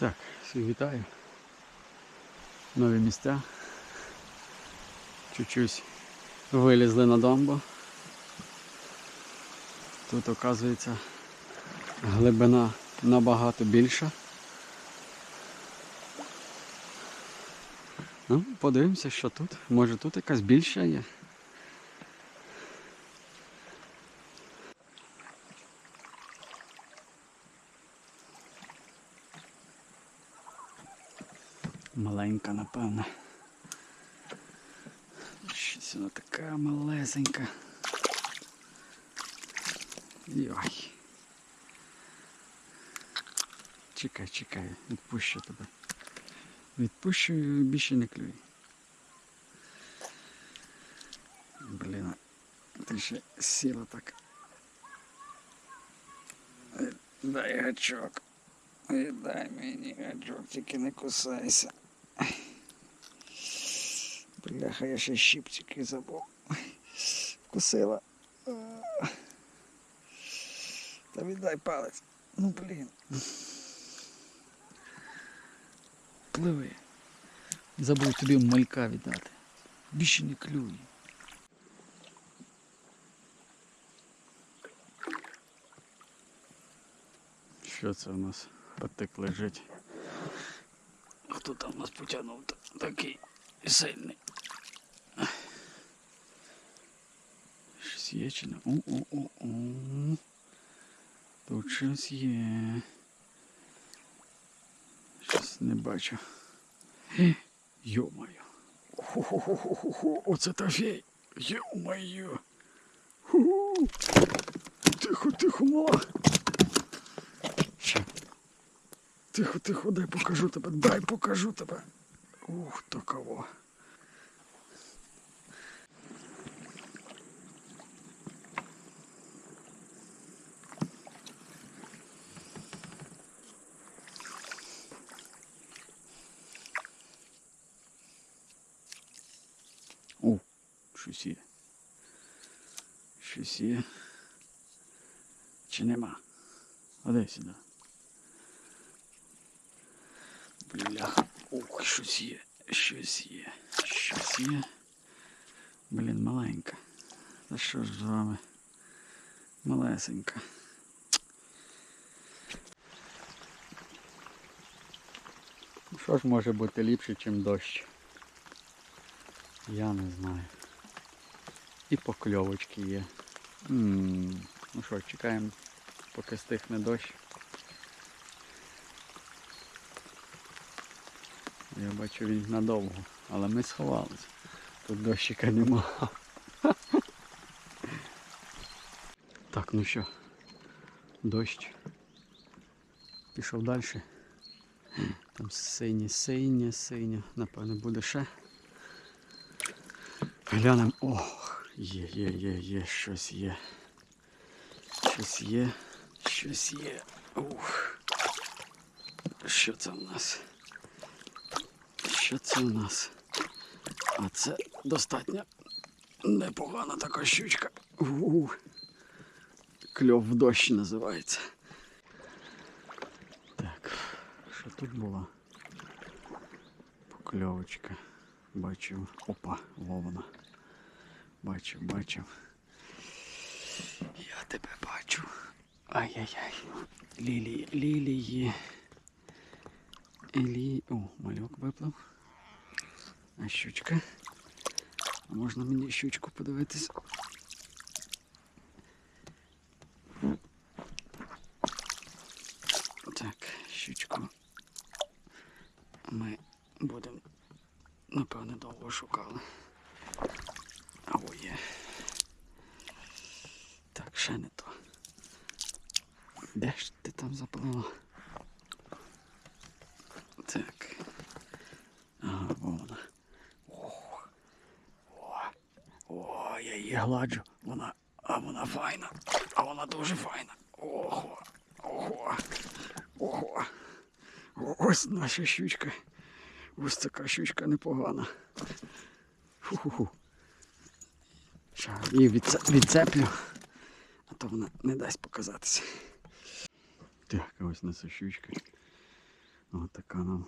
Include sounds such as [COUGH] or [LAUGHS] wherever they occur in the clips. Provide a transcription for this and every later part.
Так, всіх вітаю. Нові місця. Чуть-чуть вилізли на дамбу. Тут, оказується, глибина набагато більша. Ну, подивимося, що тут. Може тут якась більша є. Маленька, напевно. Щось вона така малесенька. Йой. Чекай, чекай, відпущу тебе. Відпущу і більше не клюй. Блін, ти ще сіла так. Дай гачок. Дай мені гачок, тільки не кусайся. Бляха, я ще щипчики забув. Кусила. Та віддай палець. Ну блін. Пливи. Забув тобі малька віддати. Більше не клюй. Що це у нас? Патик лежить. Хто там нас потягнув такий сильний? Не? О-о-о-о. Тут щось є. Щось не бачу. Йо-моє. Хо-хо-хо-хо-хо. Оце трофей. Йо-моє. Тихо, тихо, мала. Тихо, тихо, дай покажу тебе, дай покажу тебе. Ух, такого. О, щось є. Щось є. Чи нема? А де сюди? Бляха. Ух, щось є. Щось є. Щось є. Блін, маленька. Та що ж з вами? Малесенька. Що ж може бути ліпше, ніж дощ? Я не знаю. І покльовочки є. м Ну що, чекаємо, поки стихне дощ. Я бачу він надовго, але ми сховалися. Тут дощика нема. [LAUGHS] Так, ну що, дощ. Пішов далі. Там синє, синє, синє. Напевно буде ще. Глянемо. Ох, є, є, є, є, щось є. Щось є, щось є. Ух. Що це в нас? Що це у нас? А це достатньо непогана така щучка. Ух. Кльов в дощ називається. Так, що тут було? Покльовочка. Бачив. Опа, вовна. Бачив, бачив. Я тебе бачу. Ай-яй-яй. Лілії, лілії. Лі... О, мальок виплив. А щучка. Можна мені щучку подивитись? Так, щучку. Ми будемо, напевне, довго шукали. А о, є. Так, ще не то. Де ж ти там заплила? Так. Ага, вона. О, о, я її гладжу. Вона, а вона файна. А вона дуже файна. Ого. Ого. Ого. Ось наша щучка. Ось така щучка непогана. Фу-ху-ху. Ще її відцеплю, а то вона не дасть показатися. Так, ось наша щучка. От така нам.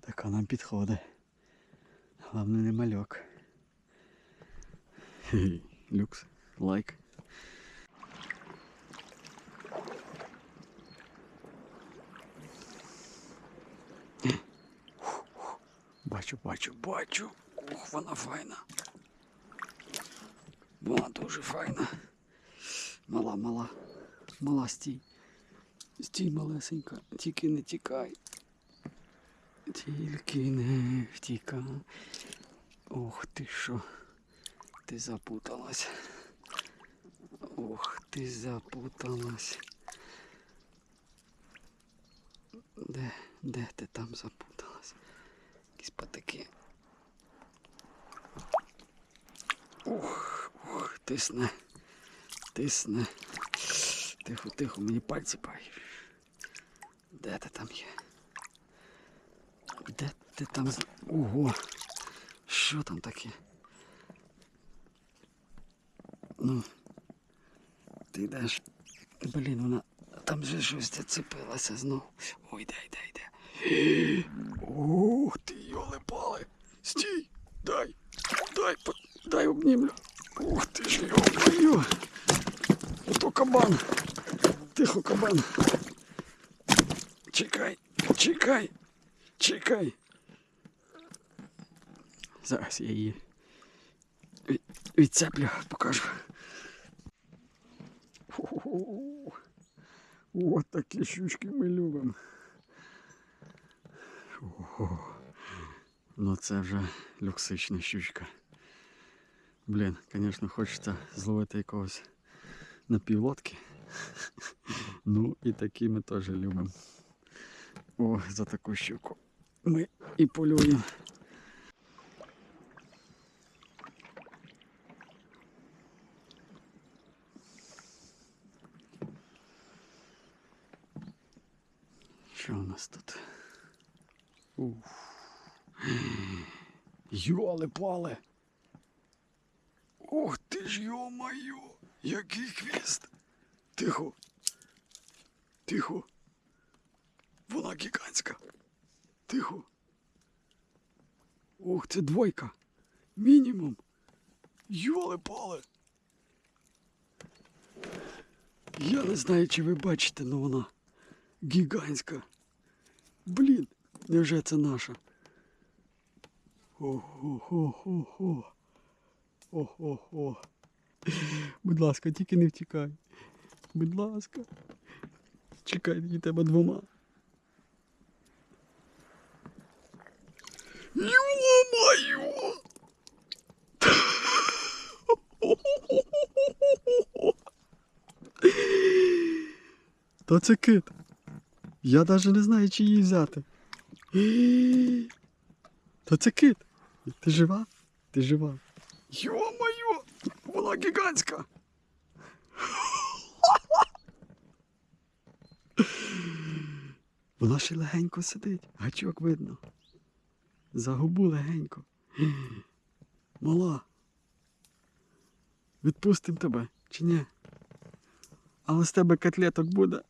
Така нам підходить. Головне не мальок. Люкс. Лайк. Бачу, бачу, бачу. Ух, вона файна. Вона дуже файна. Мала, мала. Мала стій. Стій малесенька. Тільки не тікай. Тільки не втікай. Ох ти що. Ти запуталась. Ох, ти запуталась. Де, де ти там запуталась? Якісь патики. Ух, ух, тисне. Тисне. Тихо, тихо, мені пальці пай. Де ти там є? Де ти там. Ого! Що там таке? Ну. Ти йдеш. Блін, вона. Там же щось зацепилося знов. Ой, йде, йде, йде. Ух ти, йоли пали. Стій! Дай! Дай, дай обнімлю. Ух ти ж йо-моє. Ото кабан. Тихо, кабан. Чекай, чекай, чекай. Зараз я її від- відцеплю, покажу. О, От такі щучки ми любимо. Ого. Ну це вже люксична щучка. Блін, звісно, хочеться зловити якогось напівлодки. Ну і такі ми теж любимо. О, за таку щуку ми і полюємо. Що у нас тут? Уф. Йоли пале. Ох ти ж йо-моє, який хвіст. Тихо. Тихо. Вона гігантська. Тихо. Ох, це двойка. Мінімум. Йоли пале. Я не знаю, чи ви бачите, але вона гігантська. Блін, невже це наша? Ого-го-го-го. Ого-го. Будь ласка, тільки не втікай. Будь ласка. Чекай, її тебе двома. Ё-моё! Та це кит. Я навіть не знаю, чи її взяти. Та це кит. Ти жива? Ти жива. Йо-моє! Вона гігантська. Вона ще легенько сидить, гачок видно. За губу легенько. Мала. Відпустим тебе, чи ні? Але з тебе котлеток буде.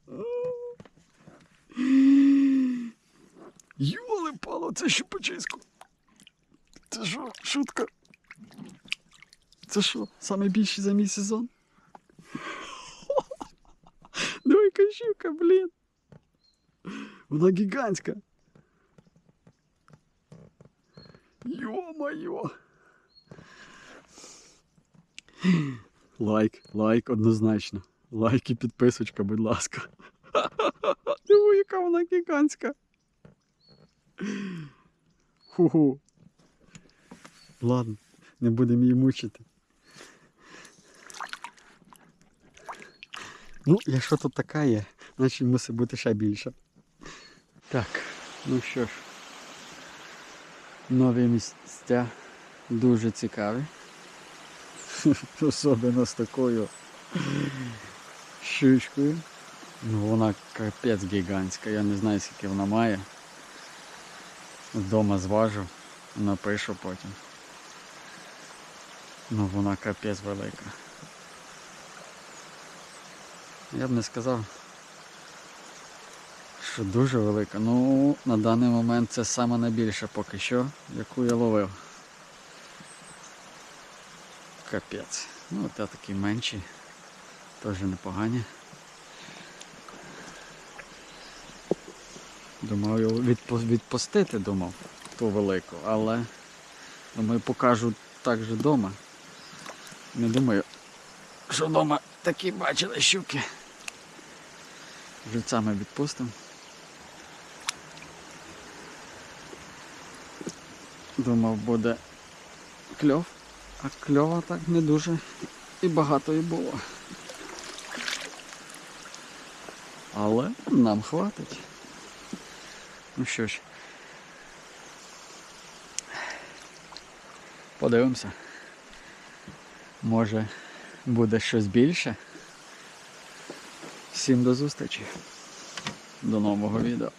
Йоли пало, це щупачисько. Це що, шутка? Це що, саме більший за мій сезон? Диви, щука, блін. Вона гігантська. Йо-моє. Лайк, лайк однозначно. Лайк і підписочка, будь ласка. Диви, яка вона гігантська. Ху-ху. Ладно, не будемо її мучити. Ну, якщо тут така є, значить мусить бути ще більше. Так, ну що ж, нові місця дуже цікаві. [LAUGHS] Особливо з такою щучкою. Ну, вона капець гігантська, я не знаю, скільки вона має. Вдома зважу, напишу потім. Ну вона капець велика. Я б не сказав, Що дуже велика. Ну, на даний момент це саме найбільша поки що, яку я ловив. Капець. Ну, та такі менші. Теж непогані. Думав його відпу- відпустити, думав, ту велику, але думаю, покажу так же вдома. Не думаю, що вдома такі бачили щуки. Живцями відпустимо. Думав, буде кльов, а кльова так не дуже і багато і було. Але нам хватить. Ну що ж, подивимося. Може буде щось більше. Всім до зустрічі. До нового відео.